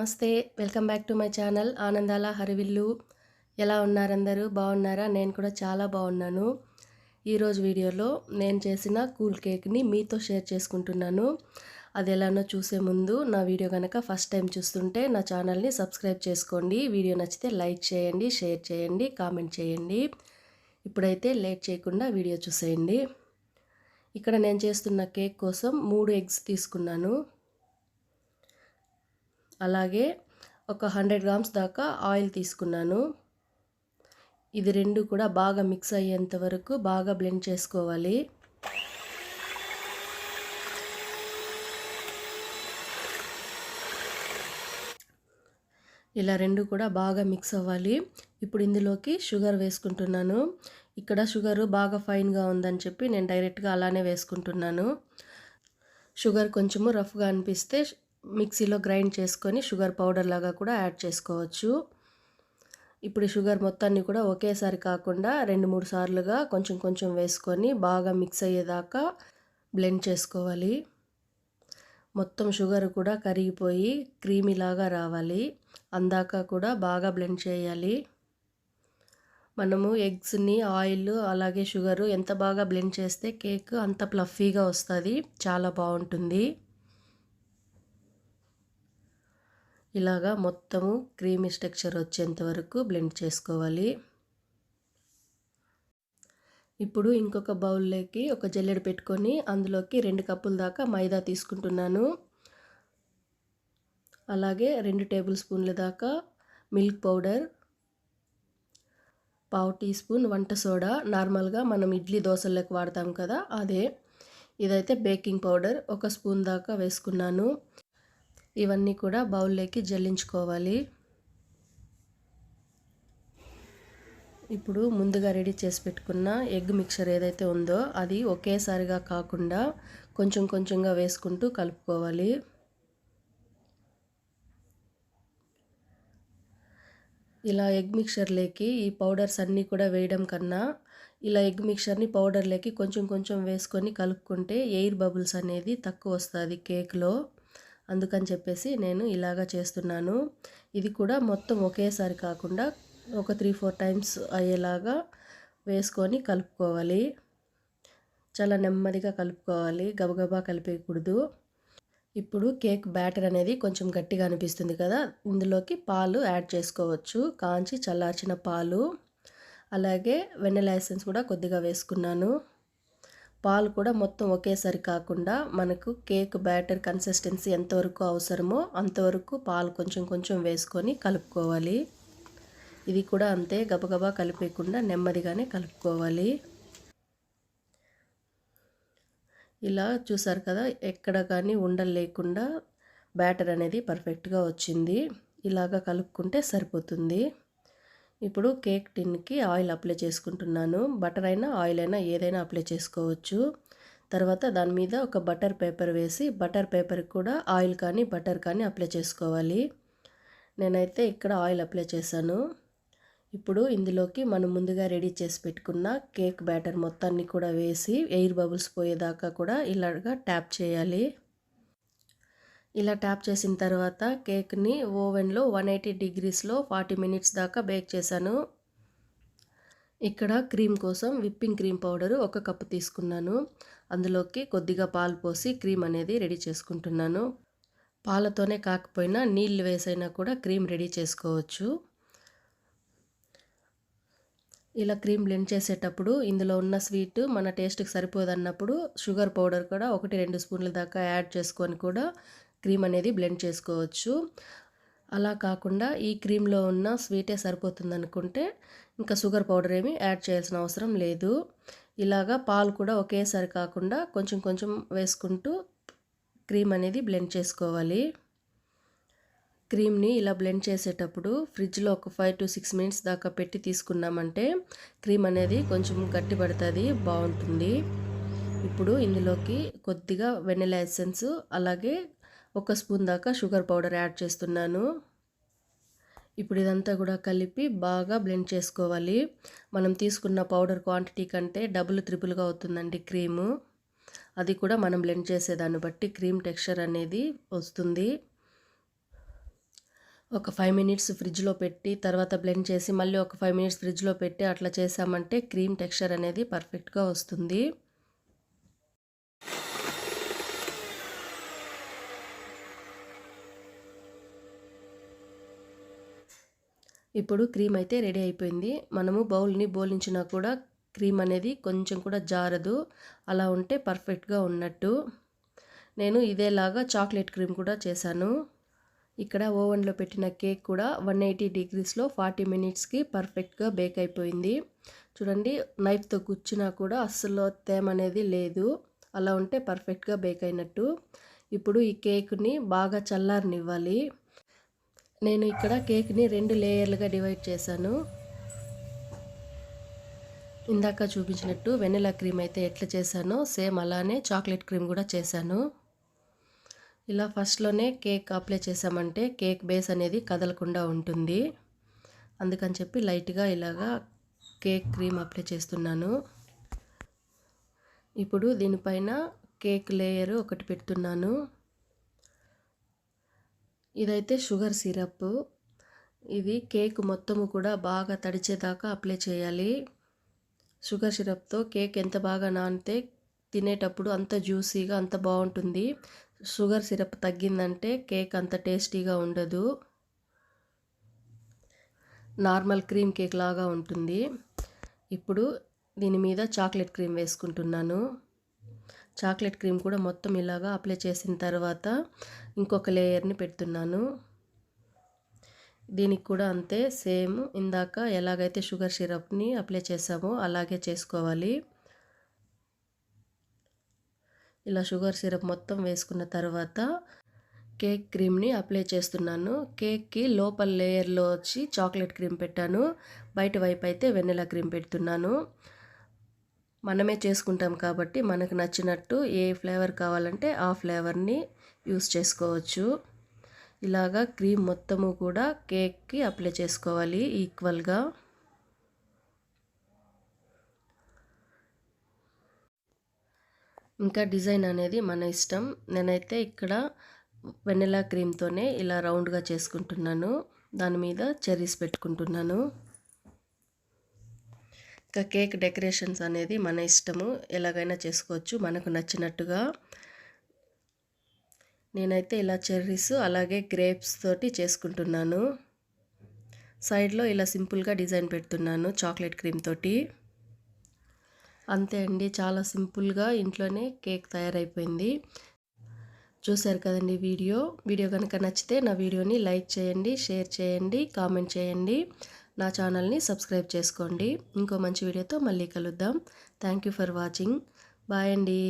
నమస్తే welcome back to my channel ఆనందాల హరివిల్లు. ఎలా ఉన్నారందరూ? బాగున్నారా? నేను కూడా చాలా బాగున్నాను. ఈరోజు వీడియోలో నేను చేసిన కూల్ కేక్ని మీతో షేర్ చేసుకుంటున్నాను. అది ఎలానో చూసే ముందు నా వీడియో కనుక ఫస్ట్ టైం చూస్తుంటే నా ఛానల్ని సబ్స్క్రైబ్ చేసుకోండి. వీడియో నచ్చితే లైక్ చేయండి షేర్ చేయండి కామెంట్ చేయండి. ఇప్పుడైతే లేట్ చేయకుండా వీడియో చూసేయండి. ఇక్కడ నేను చేస్తున్న కేక్ కోసం మూడు ఎగ్స్ తీసుకున్నాను. అలాగే ఒక హండ్రెడ్ గ్రామ్స్ దాకా ఆయిల్ తీసుకున్నాను. ఇది రెండు కూడా బాగా మిక్స్ అయ్యేంత వరకు బాగా బ్లెండ్ చేసుకోవాలి. ఇలా రెండు కూడా బాగా మిక్స్ అవ్వాలి. ఇప్పుడు ఇందులోకి షుగర్ వేసుకుంటున్నాను. ఇక్కడ షుగరు బాగా ఫైన్గా ఉందని చెప్పి నేను డైరెక్ట్గా అలానే వేసుకుంటున్నాను. షుగర్ కొంచెము రఫ్గా అనిపిస్తే మిక్సీలో గ్రైండ్ చేసుకొని షుగర్ పౌడర్ లాగా కూడా యాడ్ చేసుకోవచ్చు. ఇప్పుడు షుగర్ మొత్తాన్ని కూడా ఒకేసారి కాకుండా రెండు మూడు సార్లుగా కొంచెం కొంచెం వేసుకొని బాగా మిక్స్ అయ్యేదాకా బ్లెండ్ చేసుకోవాలి. మొత్తం షుగర్ కూడా కరిగిపోయి క్రీమీలాగా రావాలి. అందాక కూడా బాగా బ్లెండ్ చేయాలి. మనము ఎగ్స్ని ఆయిల్ అలాగే షుగరు ఎంత బాగా బ్లెండ్ చేస్తే కేక్ అంత ప్లఫీగా వస్తుంది. చాలా బాగుంటుంది. ఇలాగా మొత్తము క్రీమీ స్ట్రక్చర్ వచ్చేంత వరకు బ్లెండ్ చేసుకోవాలి. ఇప్పుడు ఇంకొక బౌల్లోకి ఒక జల్లెడ పెట్టుకొని అందులోకి రెండు కప్పుల దాకా మైదా తీసుకుంటున్నాను. అలాగే రెండు టేబుల్ స్పూన్ల దాకా మిల్క్ పౌడర్ పావు టీ స్పూన్ వంట సోడా. నార్మల్గా మనం ఇడ్లీ దోశలకు వాడతాం కదా అదే. ఇదైతే బేకింగ్ పౌడర్ ఒక స్పూన్ దాకా వేసుకున్నాను. ఇవన్నీ కూడా బౌల్లోకి జల్లించుకోవాలి. ఇప్పుడు ముందుగా రెడీ చేసి పెట్టుకున్న ఎగ్ మిక్చర్ ఏదైతే ఉందో అది ఒకేసారిగా కాకుండా కొంచెం కొంచెంగా వేసుకుంటూ కలుపుకోవాలి. ఇలా ఎగ్ మిక్చర్లోకి ఈ పౌడర్స్ అన్నీ కూడా వేయడం కన్నా ఇలా ఎగ్ మిక్చర్ని పౌడర్లోకి కొంచెం కొంచెం వేసుకొని కలుపుకుంటే ఎయిర్ బబుల్స్ అనేది తక్కువ వస్తుంది కేక్లో. అందుకని చెప్పేసి నేను ఇలాగా చేస్తున్నాను. ఇది కూడా మొత్తం ఒకేసారి కాకుండా ఒక త్రీ ఫోర్ టైమ్స్ అయ్యేలాగా వేసుకొని కలుపుకోవాలి. చాలా నెమ్మదిగా కలుపుకోవాలి. గబగబా కలిపేయకూడదు. ఇప్పుడు కేక్ బ్యాటర్ అనేది కొంచెం గట్టిగా అనిపిస్తుంది కదా? ఇందులోకి పాలు యాడ్ చేసుకోవచ్చు. కాంచి చల్లార్చిన పాలు. అలాగే వెన్నెల ఎసెన్స్ కూడా కొద్దిగా వేసుకున్నాను. పాలు కూడా మొత్తం ఒకేసారి కాకుండా మనకు కేక్ బ్యాటర్ కన్సిస్టెన్సీ ఎంతవరకు అవసరమో అంతవరకు పాలు కొంచెం కొంచెం వేసుకొని కలుపుకోవాలి. ఇది కూడా అంతే గబగబా కలిపేయకుండా నెమ్మదిగానే కలుపుకోవాలి. ఇలా చూసారు కదా ఎక్కడ కానీ ఉండలు లేకుండా బ్యాటర్ అనేది పర్ఫెక్ట్గా వచ్చింది. ఇలాగా కలుపుకుంటే సరిపోతుంది. ఇప్పుడు కేక్ టిన్కి ఆయిల్ అప్లై చేసుకుంటున్నాను. బటర్ అయినా ఆయిల్ అయినా ఏదైనా అప్లై చేసుకోవచ్చు. తర్వాత దాని మీద ఒక బటర్ పేపర్ వేసి బటర్ పేపర్కి కూడా ఆయిల్ కానీ బటర్ కానీ అప్లై చేసుకోవాలి. నేనైతే ఇక్కడ ఆయిల్ అప్లై చేశాను. ఇప్పుడు ఇందులోకి మనం ముందుగా రెడీ చేసి పెట్టుకున్న కేక్ బ్యాటర్ మొత్తాన్ని కూడా వేసి ఎయిర్ బబుల్స్ పోయేదాకా కూడా ఇలాగా ట్యాప్ చేయాలి. ఇలా ట్యాప్ చేసిన తర్వాత కేక్ని ఓవెన్లో వన్ ఎయిటీ డిగ్రీస్లో ఫార్టీ మినిట్స్ దాకా బేక్ చేశాను. ఇక్కడ క్రీమ్ కోసం విప్పింగ్ క్రీమ్ పౌడరు ఒక కప్పు తీసుకున్నాను. అందులోకి కొద్దిగా పాలు పోసి క్రీమ్ అనేది రెడీ చేసుకుంటున్నాను. పాలతోనే కాకపోయినా నీళ్ళు వేసైనా కూడా క్రీమ్ రెడీ చేసుకోవచ్చు. ఇలా క్రీమ్ బ్లెండ్ చేసేటప్పుడు ఇందులో ఉన్న స్వీట్ మన టేస్ట్కి సరిపోదన్నప్పుడు షుగర్ పౌడర్ కూడా ఒకటి రెండు స్పూన్ల దాకా యాడ్ చేసుకొని కూడా క్రీమ్ అనేది బ్లెండ్ చేసుకోవచ్చు. అలా కాకుండా ఈ క్రీమ్లో ఉన్న స్వీటే సరిపోతుంది అనుకుంటే ఇంకా షుగర్ పౌడర్ ఏమి యాడ్ చేయాల్సిన అవసరం లేదు. ఇలాగా పాలు కూడా ఒకేసారి కాకుండా కొంచెం కొంచెం వేసుకుంటూ క్రీమ్ అనేది బ్లెండ్ చేసుకోవాలి. క్రీమ్ని ఇలా బ్లెండ్ చేసేటప్పుడు ఫ్రిడ్జ్లో ఒక ఫైవ్ టు సిక్స్ మినిట్స్ దాకా పెట్టి తీసుకున్నామంటే క్రీమ్ అనేది కొంచెం గట్టి పడుతుంది బాగుంటుంది. ఇప్పుడు ఇందులోకి కొద్దిగా వెనిలా ఎసెన్స్ అలాగే ఒక స్పూన్ దాకా షుగర్ పౌడర్ యాడ్ చేస్తున్నాను. ఇప్పుడు ఇదంతా కూడా కలిపి బాగా బ్లెండ్ చేసుకోవాలి. మనం తీసుకున్న పౌడర్ క్వాంటిటీ కంటే డబుల్ త్రిపుల్గా అవుతుందండి క్రీము. అది కూడా మనం బ్లెండ్ చేసేదాన్ని బట్టి క్రీమ్ టెక్స్చర్ అనేది వస్తుంది. ఒక ఫైవ్ మినిట్స్ ఫ్రిడ్జ్లో పెట్టి తర్వాత బ్లెండ్ చేసి మళ్ళీ ఒక ఫైవ్ మినిట్స్ ఫ్రిడ్జ్లో పెట్టి అట్లా చేసామంటే క్రీమ్ టెక్స్చర్ అనేది పర్ఫెక్ట్గా వస్తుంది. ఇప్పుడు క్రీమ్ అయితే రెడీ అయిపోయింది. మనము బౌల్ని బోలించినా కూడా క్రీమ్ అనేది కొంచెం కూడా జారదు. అలా ఉంటే పర్ఫెక్ట్గా ఉన్నట్టు. నేను ఇదేలాగా చాక్లెట్ క్రీమ్ కూడా చేశాను. ఇక్కడ ఓవెన్లో పెట్టిన కేక్ కూడా వన్ ఎయిటీ డిగ్రీస్లో ఫార్టీ మినిట్స్కి పర్ఫెక్ట్గా బేక్ అయిపోయింది. చూడండి నైఫ్తో గుచ్చినా కూడా అస్సలు తేమ అనేది లేదు. అలా ఉంటే పర్ఫెక్ట్గా బేక్ అయినట్టు. ఇప్పుడు ఈ కేక్ని బాగా చల్లారనివ్వాలి. నేను ఇక్కడ కేక్ని రెండు లేయర్లుగా డివైడ్ చేశాను. ఇందాక చూపించినట్టు వెనిలా క్రీమ్ అయితే ఎట్లా చేశానో సేమ్ అలానే చాక్లెట్ క్రీమ్ కూడా చేశాను. ఇలా ఫస్ట్లోనే కేక్ అప్లై చేసామంటే కేక్ బేస్ అనేది కదలకుండా ఉంటుంది. అందుకని చెప్పి లైట్గా ఇలాగా కేక్ క్రీమ్ అప్లై చేస్తున్నాను. ఇప్పుడు దీనిపైన కేక్ లేయర్ ఒకటి పెడుతున్నాను. ఇదైతే షుగర్ సిరప్. ఇది కేక్ మొత్తము కూడా బాగా తడిచేదాకా అప్లై చేయాలి. షుగర్ సిరప్తో కేక్ ఎంత బాగా నానితే తినేటప్పుడు అంత జ్యూసీగా అంత బాగుంటుంది. షుగర్ సిరప్ తగ్గిందంటే కేక్ అంత టేస్టీగా ఉండదు. నార్మల్ క్రీమ్ కేక్ లాగా ఉంటుంది. ఇప్పుడు దీని మీద చాక్లెట్ క్రీమ్ వేసుకుంటున్నాను. చాక్లెట్ క్రీమ్ కూడా మొత్తం ఇలాగా అప్లై చేసిన తర్వాత ఇంకొక లేయర్ని పెడుతున్నాను. దీనికి కూడా అంతే సేమ్ ఇందాక ఎలాగైతే షుగర్ సిరప్ని అప్లై చేసామో అలాగే చేసుకోవాలి. ఇలా షుగర్ సిరప్ మొత్తం వేసుకున్న తర్వాత కేక్ క్రీమ్ని అప్లై చేస్తున్నాను. కేక్కి లోపల లేయర్లో వచ్చి చాక్లెట్ క్రీమ్ పెట్టాను. బయట వైపు అయితే వెన్నెలా క్రీమ్ పెడుతున్నాను. మనమే చేసుకుంటాం కాబట్టి మనకు నచ్చినట్టు ఏ ఫ్లేవర్ కావాలంటే ఆ ఫ్లేవర్ని యూస్ చేసుకోవచ్చు. ఇలాగా క్రీమ్ మొత్తము కూడా కేక్కి అప్లై చేసుకోవాలి ఈక్వల్గా. ఇంకా డిజైన్ అనేది మన ఇష్టం. నేనైతే ఇక్కడ వెనిలా క్రీమ్తోనే ఇలా రౌండ్గా చేసుకుంటున్నాను. దాని మీద చెర్రీస్ పెట్టుకుంటున్నాను. ఇంకా కేక్ డెకరేషన్స్ అనేది మన ఇష్టము. ఎలాగైనా చేసుకోవచ్చు. మనకు నచ్చినట్టుగా నేనైతే ఇలా చెర్రీస్ అలాగే గ్రేప్స్ తోటి చేసుకుంటున్నాను. సైడ్లో ఇలా సింపుల్గా డిజైన్ పెడుతున్నాను. చాక్లెట్ క్రీమ్ తోటి. అంతే అండి. చాలా సింపుల్గా ఇంట్లోనే కేక్ తయారైపోయింది. చూశారు కదండి వీడియో. వీడియో కనుక నచ్చితే నా వీడియోని లైక్ చేయండి షేర్ చేయండి కామెంట్ చేయండి. నా ఛానల్ని సబ్స్క్రైబ్ చేసుకోండి. ఇంకో మంచి వీడియోతో మళ్ళీ కలుద్దాం. Thank you for watching bye అండి.